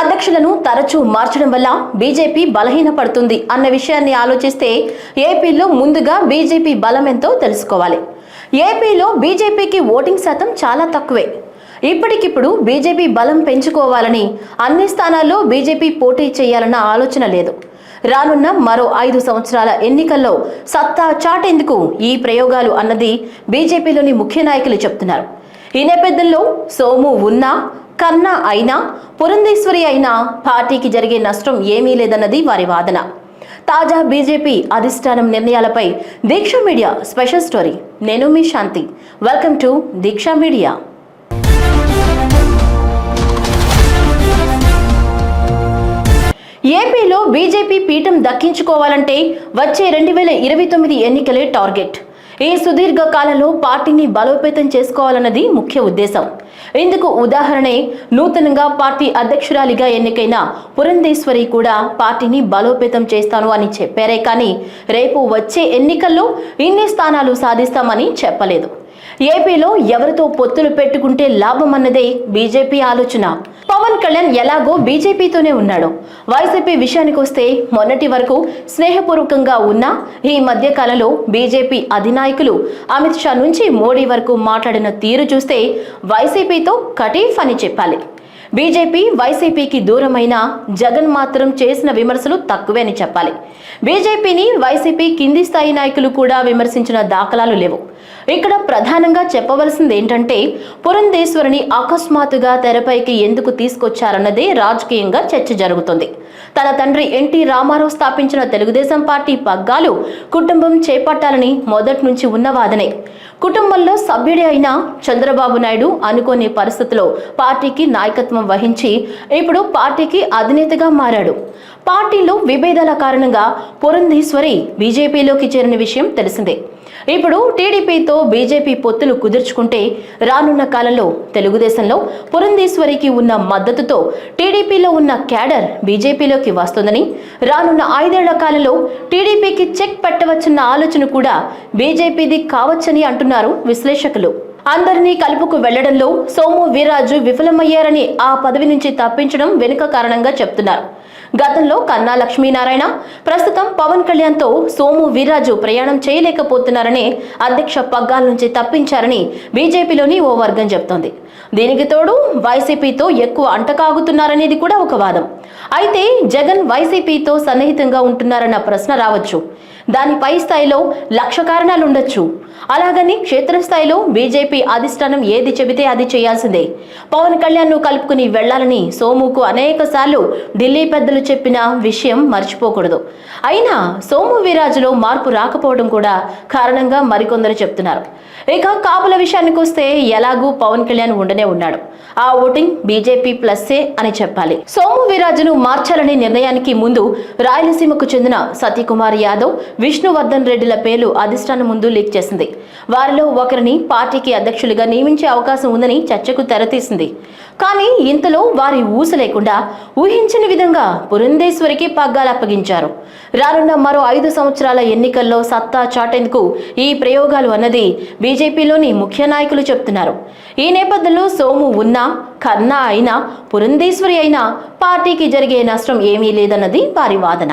అధ్యక్షులను తరచూ మార్చడం వల్ల బీజేపీ బలహీనపడుతుంది అన్న విషయాన్ని ఆలోచిస్తే ఏపీలో ముందుగా బీజేపీ బలం ఎంతో తెలుసుకోవాలి. ఏపీలో బీజేపీకి ఓటింగ్ శాతం చాలా తక్కువే. ఇప్పటికిప్పుడు బీజేపీ బలం పెంచుకోవాలని అన్ని స్థానాల్లో బీజేపీ పోటీ చేయాలన్న ఆలోచన లేదు. రానున్న మరో ఐదు సంవత్సరాల ఎన్నికల్లో సత్తా చాటేందుకు ఈ ప్రయోగాలు అన్నది బీజేపీలోని ముఖ్య నాయకులు చెప్తున్నారు. ఈ నేపథ్యంలో సోము ఉన్నా కన్నా అయినా పురంధేశ్వరి అయినా పార్టీకి జరిగే నష్టం ఏమీ లేదన్నది వారి వాదన. తాజా బీజేపీ అధిష్టానం నిర్ణయాలపై దీక్ష మీడియా స్పెషల్ స్టోరీ. నేను మీ Shanti. Welcome to Deeksha media. ఏపీలో బీజేపీ పీఠం దక్కించుకోవాలంటే వచ్చే రెండు వేల ఇరవై తొమ్మిది ఎన్నికలే టార్గెట్. ఈ సుదీర్ఘ కాలంలో పార్టీని బలోపేతం చేసుకోవాలన్నది ముఖ్య ఉద్దేశం. ఇందుకు ఉదాహరణే నూతనంగా పార్టీ అధ్యక్షురాలిగా ఎన్నికైన పురంధేశ్వరి కూడా పార్టీని బలోపేతం చేస్తాను అని చెప్పారే కానీ రేపు వచ్చే ఎన్నికల్లో ఇన్ని స్థానాలు సాధిస్తామని చెప్పలేదు. ఏపీలో ఎవరితో పొత్తులు పెట్టుకుంటే లాభం అన్నదే బీజేపీ ఆలోచన. పవన్ కళ్యాణ్ ఎలాగో బీజేపీతోనే ఉన్నాడు. వైసీపీ విషయానికి వస్తే మొన్నటి వరకు స్నేహపూర్వకంగా ఉన్న ఈ మధ్య కాలంలో బీజేపీ అధినాయకులు అమిత్ షా నుంచి మోడీ వరకు మాట్లాడిన తీరు చూస్తే వైసీపీతో కటీఫ్ అని చెప్పాలి. బీజేపీ వైసీపీకి దూరమైన జగన్ మాత్రం చేసిన విమర్శలు తక్కువే అని చెప్పాలి. బీజేపీని వైసీపీ కింది స్థాయి నాయకులు కూడా విమర్శించిన దాఖలాలు లేవు. ఇక్కడ ప్రధానంగా చెప్పవలసింది ఏంటంటే పురంధేశ్వరిని అకస్మాత్తుగా తెరపైకి ఎందుకు తీసుకొచ్చారన్నదే రాజకీయంగా చర్చ జరుగుతుంది. తన తండ్రి ఎన్టీ రామారావు స్థాపించిన తెలుగుదేశం పార్టీ పగ్గాలు కుటుంబం చేపట్టాలని మొదటి నుంచి ఉన్న వాదనే కుటుంబంలో సభ్యుడే అయిన చంద్రబాబు నాయుడు అనుకోని పరిస్థితిలో పార్టీకి నాయకత్వం వహించి ఇప్పుడు పార్టీకి అధినేతగా మారాడు. పార్టీలో విభేదాల కారణంగా పురంధీశ్వరి బీజేపీలోకి చేరిన విషయం తెలిసిందే. ఇప్పుడు టీడీపీతో బీజేపీ పొత్తులు కుదుర్చుకుంటే రానున్న కాలంలో తెలుగుదేశంలో పురంధేశ్వరికి ఉన్న మద్దతుతో టీడీపీలో ఉన్న క్యాడర్ బీజేపీలోకి వస్తుందని రానున్న ఐదేళ్ళ కాలంలో టీడీపీకి చెక్ పెట్టవచ్చన్న ఆలోచన కూడా బీజేపీది కావచ్చని అంటున్నారు విశ్లేషకులు. అందరినీ కలుపుకు వెళ్ళడంలో సోము వీర్రాజు విఫలమయ్యారని ఆ పదవి నుంచి తప్పించడం వెనుక కారణంగా చెప్తున్నారు. గతంలో కన్నా లక్ష్మీనారాయణ ప్రస్తుతం పవన్ కళ్యాణ్తో సోము వీర్రాజు ప్రయాణం చేయలేకపోతున్నారని అధ్యక్ష పగ్గాల నుంచి తప్పించారని బీజేపీలోని ఓ వర్గం చెప్తోంది. దీనికి తోడు వైసీపీతో ఎక్కువ అంటకాగుతున్నారనేది కూడా ఒక వాదం. అయితే జగన్ వైసీపీతో సన్నిహితంగా ఉంటున్నారన్న ప్రశ్న రావచ్చు. దాని పై స్థాయిలో లక్ష కారణాలు ఉండొచ్చు అలాగని క్షేత్రస్థాయిలో బీజేపీ అధిష్టానం ఏది చెబితే అది చేయాల్సిందే. పవన్ కళ్యాణ్ను కలుపుకుని వెళ్ళాలని సోముకు అనేక సార్లు ఢిల్లీ పెద్దలు చెప్పిన విషయం మర్చిపోకూడదు. అయినా సోము వీరాజులో మార్పు రాకపోవడం కూడా కారణంగా మరికొందరు చెప్తున్నారు. ఇక కాపుల విషయానికి వస్తే ఎలాగూ పవన్ కళ్యాణ్ ఉండనే ఉన్నాడు. ఆ ఓటింగ్ బీజేపీ ప్లస్సే అని చెప్పాలి. సోము వీరాజును మార్చాలనే నిర్ణయానికి ముందు రాయలసీమకు చెందిన సతీకుమార్ యాదవ్ విష్ణువర్ధన్ రెడ్డిల పేర్లు అధిష్టానం ముందు లీక్ చేసింది. వారిలో ఒకరిని పార్టీకి అధ్యక్షులుగా నియమించే అవకాశం ఉందని చర్చకు తెరతీసింది కానీ ఇంతలో వారి ఊస లేకుండా ఊహించని విధంగా పురంధేశ్వరికి పగ్గాలు అప్పగించారు. రానున్న మరో ఐదు సంవత్సరాల ఎన్నికల్లో సత్తా చాటేందుకు ఈ ప్రయోగాలు అన్నది బీజేపీలోని ముఖ్య నాయకులు చెప్తున్నారు. ఈ నేపథ్యంలో సోము ఉన్నా కన్నా అయినా పురంధేశ్వరి అయినా పార్టీకి జరిగే నష్టం ఏమీ లేదన్నది వారి వాదన.